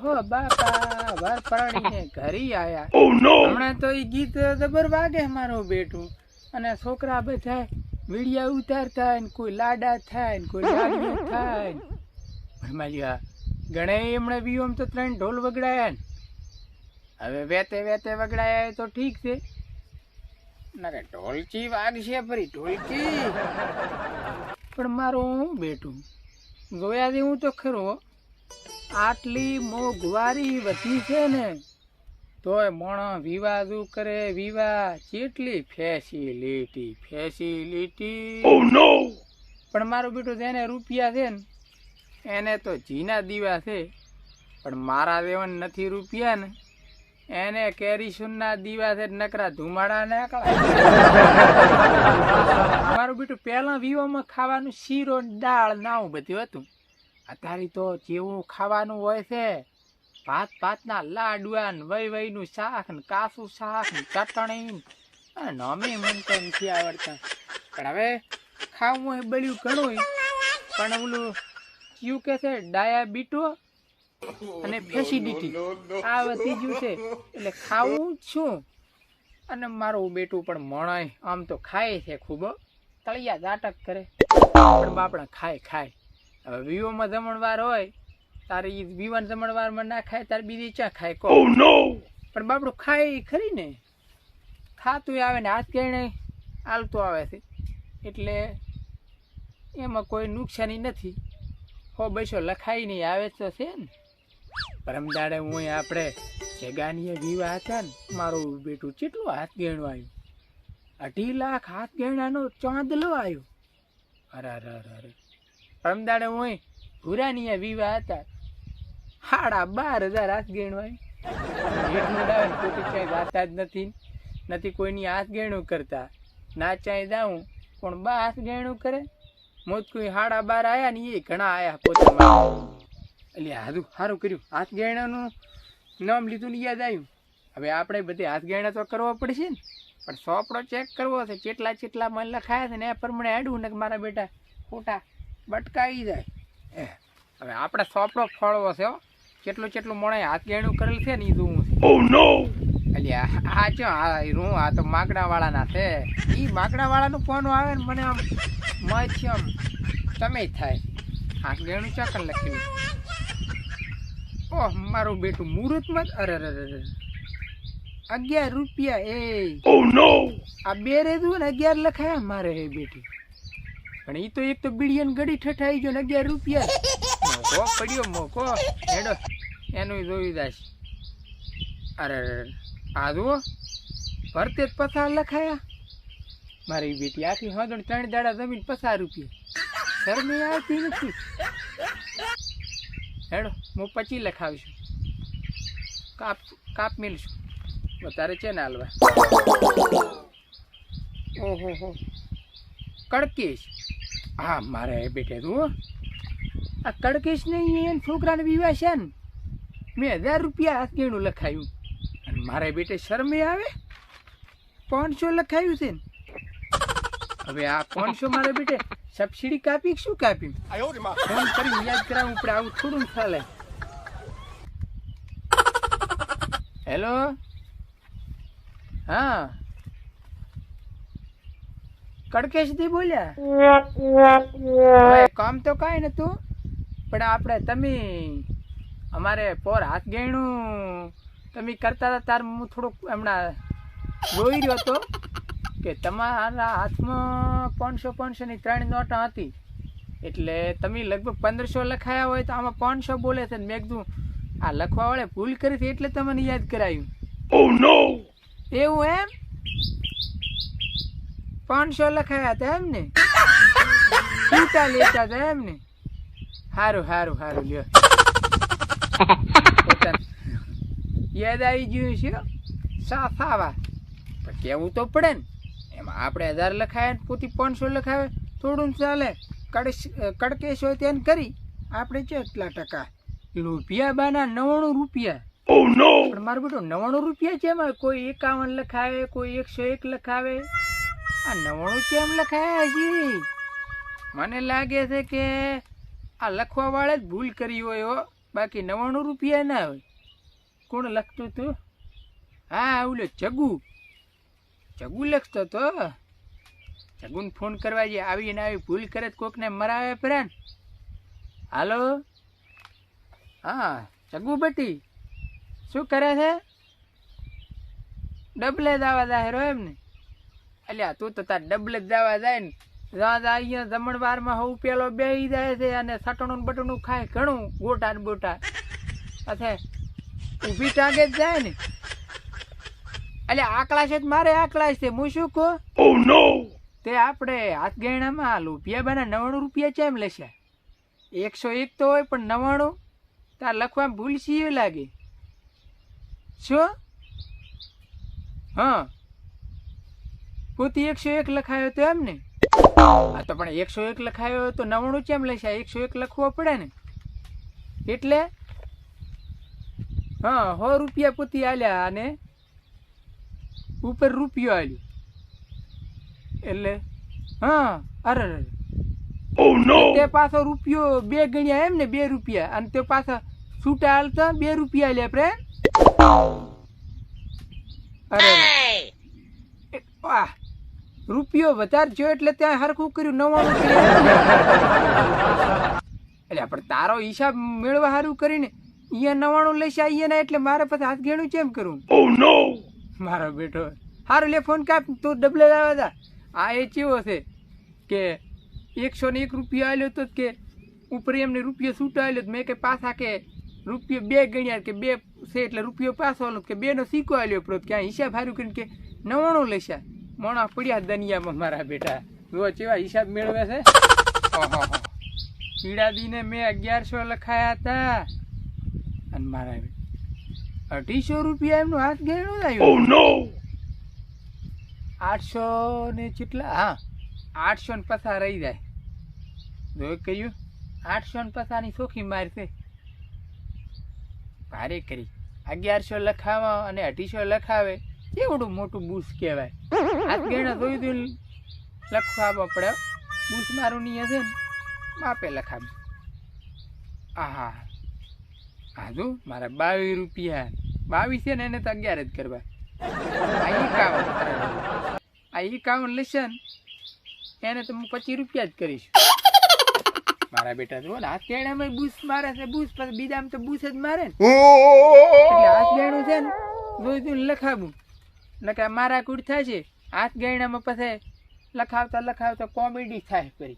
હો બાપા વાર પરાણીને ઘરી આયા. હમણાં તો એ ગીત જબર વાગે મારું બેટું. અને છોકરા બધા વીડિયા ઉતારતા ને કોઈ લાડા થાય ને કોઈ લાડુ થાય ને. એમાં જો ગણે એમણે બીઓમ તો ત્રણ ઢોલ વગડાયા ને. હવે વેતે વેતે વગડાયા તો ઠીક છે. ના ઢોલકી વાગશે ફરી ઢોલકી. પણ મારું હું બેઠું જોયા જેવું તો ખરો. આટલી મોંઘવારી વધી છે ને તોય મોણો વિવાદું કરે વિવાહ કેટલી ફેસિલિટી ફેસિલિટી પણ મારું બેટું જેને રૂપિયા છે ને એને તો જીના દીવા છે. પણ મારા દેવન નથી રૂપિયા ને એને કેરીસુનના દીવા છે નકરા ધુમાડા નાકળા મારું બેટું પહેલાં વિવામાં ખાવાનું શીરો દાળ નાવું બધું હતું. અત્યારે તો જેવું ખાવાનું હોય છે. ભાત ભાતના લાડવા ને વય વયનું શાક ને કાસું શાક ને ચટણી ને અમે મને તો નથી આવડતા. પણ હવે ખાવું એ બળ્યું ઘણું પણ ઓલું કયું કે છે, ડાયાબીટો અને ફેસિડિટી. આ વધી ગયું છે. એટલે ખાવું છું. અને મારું બેટું પણ મણાય. આમ તો ખાય છે ખૂબ. તળિયા જાટક કરે. પણ બાપડા ખાય ખાય. હવે વિવોમાં જમણવાર હોય તારે એ વિવાન જમણવારમાં ના ખાય તારે બીજી ચા ખાય કો પણ બાપડું ખાય ખરી ને. ખાતું આવે ને હાથ ગઈને હાલતું આવે છે. એટલે એમાં કોઈ નુકસાની નથી. હો બસો લખાઈ નહીં આવે તો છે ને. પરમદાડે હું આપણે જગાનીએ વિવાહ હતા ને મારું બેટું કેટલું હાથ ગેણું આવ્યું? અઢી લાખ હાથ ગેણાનો ચાંદલો આવ્યો અરે અરે અરે. પરમદાડે હું ભૂરાની વિવાહ હતા. હાડા બાર હજાર હાથ ગેણું આવ્યું એટલું ડાવે પોતે ક્યાંય ગાતા જ નથી. નથી કોઈની હાથ ગેણું કરતા. ના ચાય જાઉં, પણ બા હાથ ગેણું કરે. મોત કોઈ હાડા બાર આયા ને એ ઘણા આયા પોતામાં. એટલે હારું સારું કર્યું. હાથ ગેણાનું નામ લીધું ને યાદ આવ્યું. હવે આપણે બધે હાથ ગેણા તો કરવો પડશે ને. પણ સોપડો ચેક કરવો છે. કેટલા કેટલા મન લખાયા છે ને, એ પ્રમાણે આડું ને મારા બેટા ખોટા. બટકાઈ જાય. એ હવે આપણે સોપડો ફળવો છે કેટલું કેટલું મોણે હાથ ગેણું કરેલ છે ને એ જોવું છે. એટલે આ આ ચો આ રૂ આ તો માકડાવાળાના છે. એ માકડાવાળાનું ફોન આવે ને મને આમ મચ્છમ તમે થાય. હાથ ગેણું ચોકન લખ્યું ઓહ મારું બેટું મુહૂર્તમાં જ અરે અરે અગિયાર રૂપિયા એ. આ બે રેજુ ને અગિયાર લખાયા મારે હે બેટી. પણ એ તો એક તો બીડિયન ગડી ઠઠાઈ ગયો ને અગિયાર રૂપિયા. મોકો, પડ્યો મોકો. હેડો, એનું જોયું દાશ અરે. આ જુઓ ભરતે જ પસાર લખાયા. મારી બેટી આખી હોદણ ત્રણ દાડા જમીન પસાર રૂપિયા શરમી આવતી નથી. હેડો, હું પછી લખાવીશું. કાપ કાપ મેલશું. વધારે છે ને હાલવા. ઓહો, હો. કડકેશ. હા મારે બેટે તું આ કડકેશ નહીં એને છોકરાને વિવાહ છે ને મેં હજાર રૂપિયા હાથ ગેણું લખાયું. અને મારે બેટે શરમે આવે? પાંચસો લખાયું છે ને. હવે આ પાંચસો મારે બેટે સબસિડી કાપી શું કાપી? ફોન કરી યાદ કરાવું પડે આવું થોડું ચાલે. હેલો? હા. કડકેશથી બોલ્યા? કામ તો કાંઈ નતું પણ આપણે તમે અમારે પોર હાથ ગેણું તમે કરતા હતા તાર હું થોડુંક હમણાં જોઈ રહ્યો હતો કે તમારા હાથમાં પાંચસો પાંચસોની ત્રણ નોટ હતી. એટલે તમે લગભગ પંદરસો લખાયા હોય તો આમાં પાંચસો બોલે છે ને મેં કીધું આ લખવા વાળે ભૂલ કરી હતી એટલે તમને યાદ કરાયું. એવું એમ? પાંચસો લખાયા હતા એમ ને લેતા હતા એમ ને સારું સારું સારું લ્યો. યાદ આવી ગયું છે સાફ આવા પણ કેવું તો પડે ને? એમાં આપણે હજાર લખાય ને પોતી પાંચસો લખાવે થોડું ચાલે. કડકેશ હોય તેને કરી. આપણે કેટલા ટકા. રૂપિયા બાના નવ્વાણું રૂપિયા. પણ મારું બેટો નવ્વાણું રૂપિયા છે એમાં? કોઈ એકાવન લખાવે કોઈ એકસો એક લખાવે. આ નવાણું કેમ લખાયા હજી? મને લાગે છે કે આ લખવા વાળે જ ભૂલ કરી હોય બાકી નવાણું રૂપિયા ના હોય. કોણ લખતું તું? હા ઓલો જગુ. જગુ લખતો તો. જગુને ફોન કરવા જે આવીને આવી ભૂલ કરે જ કોકને મરાવે પરા હાલો? હા, જગુ બટી, શું કરે છે? ડબલે દાવા દાહેરો એમ ને અલ્યા તું તો તાર ડબલ જ જવા જાય ને. અહીંયા ત્યાં અહીંયા જમણવારમાં હોઉં પેલો બેહી જાય છે અને સટણું બટણું ખાય ઘણું ગોટા ને બોટા અથે ઊભી ટાંગે જ જાય ને. એટલે આકલા છે મારે આકલા છે? હું શું કહું? તે આપણે હાથ ગયણામાં રૂપિયા બના નવ્વાણું રૂપિયા ચેમ લેશે? એકસો એક તો હોય પણ નવ્વાણું તાર લખવામાં ભૂલ સી લાગે? શું? હા. પોતે એકસો એક લખાયો તો એમ ને હા તો પણ એકસો એક લખાયો હતો તો નવ્વાણું કેમ લેશે એકસો એક લખવો પડે ને. એટલે? હા સો રૂપિયા પોતી આલ્યા અને ઉપર રૂપિયો આલ્યો. એટલે? હા અરે અરે તે પાછો રૂપિયો બે ગણ્યા એમ ને બે રૂપિયા. અને તે પાછા છૂટા હાલતા બે રૂપિયા લે પ્રેમ? અરે અરે. વાહ. રૂપિયો વધારે જોયો એટલે ત્યાં હરખું કર્યું નવાણું એટલે પણ તારો હિસાબ મેળવા સારું કરીને અહીંયા નવાણું લઈશ અહીંયા એટલે મારે પછી હાથ ઘેણું કેમ કરું? મારો બેટો સારું લે ફોન કાપ તું ડબલે લાવ્યા હતા આ એ ચેવો છે કે એકસો ને એક રૂપિયો આવ્યો તો કે ઉપર એમને રૂપિયો છૂટો આવ્યો તો મેં કે પાછા કે રૂપિયો બે ગણ્યા કે બે છે એટલે રૂપિયો પાછો કે બેનો સિક્કો આવ્યો પ્રોત ક્યાં હિસાબ હારું કરીને કે નવાણું લેશે મોણા પડ્યા દનિયામાં મારા બેટા. જો ચેવા હિસાબ મેળવે છે. ઓહો પીડા દીને મેં અગિયારસો લખાયા હતા. અને મારા અઢીસો રૂપિયા એમનો હાથ ગયેલું આવ્યું આઠસો ને કેટલા હા આઠસો ને પસાર રહી જાય. જો કહ્યું આઠસો ને પસારની ચોખી મારશે. ભારે કરી. અગિયારસો લખાવા અને અઢીસો લખાવે. કેવડું મોટું બુશ કહેવાય? હાથ ગેણા જોયું તું લખવા આપણે બૂસ મારું નહીં હશે ને માપે લખાવે આહા. હાજુ મારા બાવીસ રૂપિયા. બાવીસ છે ને એને તો અગિયાર જ કરવા. આ એકાવન આ એકાવન લેશે ને એને તો હું પચીસ રૂપિયા જ કરીશ. મારા બેટા જુઓ ને હાથ ગેણામાં બુશ મારે છે બુશ પછી બીજામાં તો બૂસ જ મારે ને. એટલે હાથ ગેણું છે ને જોઈ તું લખાવું. નકે મારા કુડ થાય છે. હાથ ગયણામાં પછે લખાવતા લખાવતા કોમેડી થાય કરી